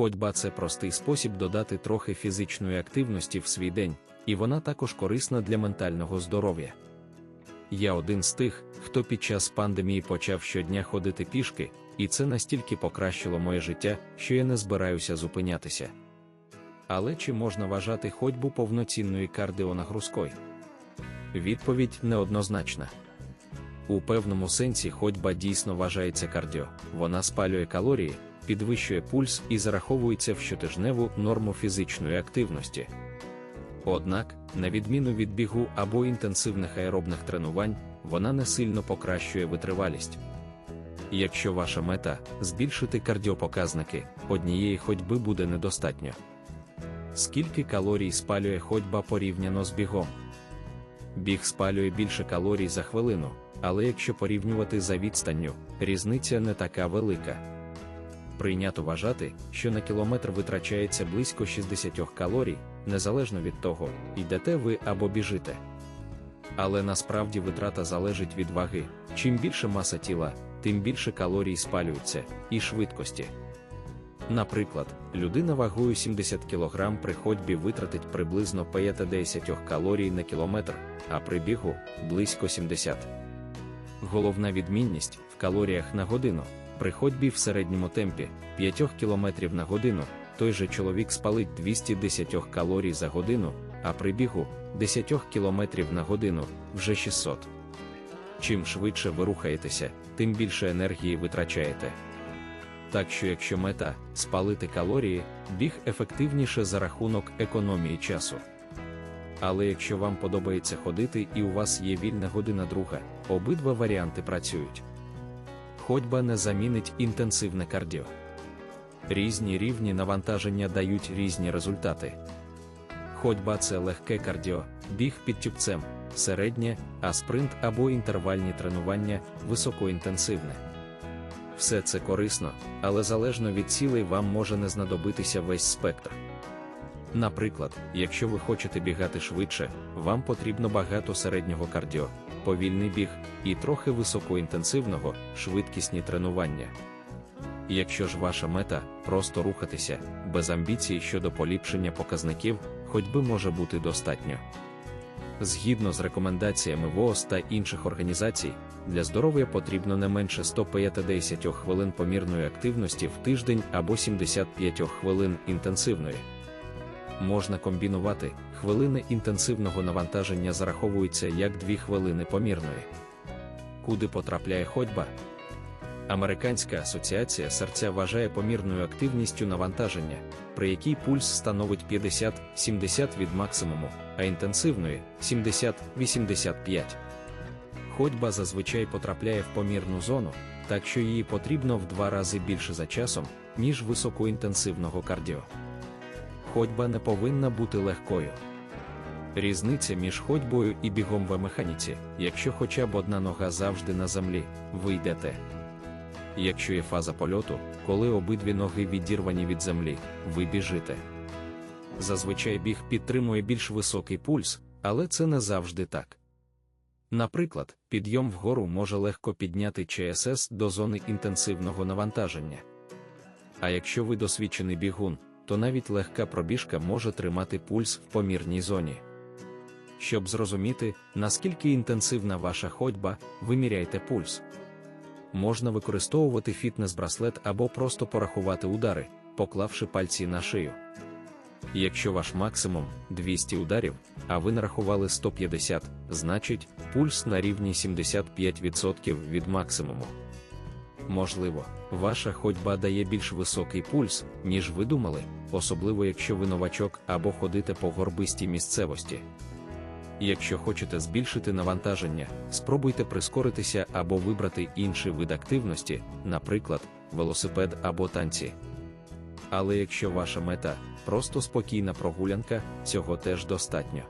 Ходьба це простий спосіб додати трохи фізичної активності в свій день, і вона також корисна для ментального здоров'я. Я один з тих, хто під час пандемії почав щодня ходити пішки, і це настільки покращило моє життя, що я не збираюся зупинятися. Але чи можна вважати ходьбу повноцінною кардіонагрузкою? Відповідь неоднозначна. У певному сенсі ходьба дійсно вважається кардіо, вона спалює калорії, підвищує пульс і зараховується в щотижневу норму фізичної активності. Однак, на відміну від бігу або інтенсивних аеробних тренувань, вона не сильно покращує витривалість. Якщо ваша мета збільшити кардіопоказники, однієї ходьби буде недостатньо. Скільки калорій спалює ходьба порівняно з бігом? Біг спалює більше калорій за хвилину, але якщо порівнювати за відстанню, різниця не така велика. Прийнято вважати, що на кілометр витрачається близько 60 калорій, незалежно від того, йдете ви або біжите. Але насправді витрата залежить від ваги. Чим більше маса тіла, тим більше калорій спалюється, і швидкості. Наприклад, людина вагою 70 кг при ходьбі витратить приблизно 50 калорій на кілометр, а при бігу близько 70. Головна відмінність в калоріях на годину. При ходьбі в середньому темпі 5 км на годину той же чоловік спалить 210 калорій за годину, а при бігу 10 км на годину вже 600. Чим швидше ви рухаєтеся, тим більше енергії витрачаєте. Так що, якщо мета спалити калорії, біг ефективніше за рахунок економії часу. Але якщо вам подобається ходити і у вас є вільна година друга, обидва варіанти працюють. Ходьба не замінить інтенсивне кардіо. Різні рівні навантаження дають різні результати. Ходьба це легке кардіо, біг під тюбцем, середнє, а спринт або інтервальні тренування високоінтенсивне. Все це корисно, але залежно від цілей вам може не знадобитися весь спектр. Наприклад, якщо ви хочете бігати швидше, вам потрібно багато середнього кардіо, повільний біг і трохи високоінтенсивного, швидкісні тренування. Якщо ж ваша мета просто рухатися, без амбіцій щодо поліпшення показників, ходьби може бути достатньо. Згідно з рекомендаціями ВООЗ та інших організацій, для здоров'я потрібно не менше 150 хвилин помірної активності в тиждень або 75 хвилин інтенсивної. Можна комбінувати, хвилини інтенсивного навантаження зараховуються як 2 хвилини помірної. Куди потрапляє ходьба? Американська асоціація серця вважає помірною активністю навантаження, при якій пульс становить 50-70 від максимуму, а інтенсивної 70-85. Ходьба зазвичай потрапляє в помірну зону, так що її потрібно в два рази більше за часом, ніж високоінтенсивного кардіо. Ходьба не повинна бути легкою. Різниця між ходьбою і бігом в механіці, якщо хоча б одна нога завжди на землі, ви йдете. Якщо є фаза польоту, коли обидві ноги відірвані від землі, ви біжите. Зазвичай біг підтримує більш високий пульс, але це не завжди так. Наприклад, підйом вгору може легко підняти ЧСС до зони інтенсивного навантаження. А якщо ви досвідчений бігун, то навіть легка пробіжка може тримати пульс в помірній зоні. Щоб зрозуміти, наскільки інтенсивна ваша ходьба, виміряйте пульс. Можна використовувати фітнес-браслет або просто порахувати удари, поклавши пальці на шию. Якщо ваш максимум 200 ударів, а ви нарахували 150, значить пульс на рівні 75% від максимуму. Можливо, ваша ходьба дає більш високий пульс, ніж ви думали, особливо якщо ви новачок або ходите по горбистій місцевості. Якщо хочете збільшити навантаження, спробуйте прискоритися або вибрати інший вид активності, наприклад, велосипед або танці. Але якщо ваша мета просто спокійна прогулянка, цього теж достатньо.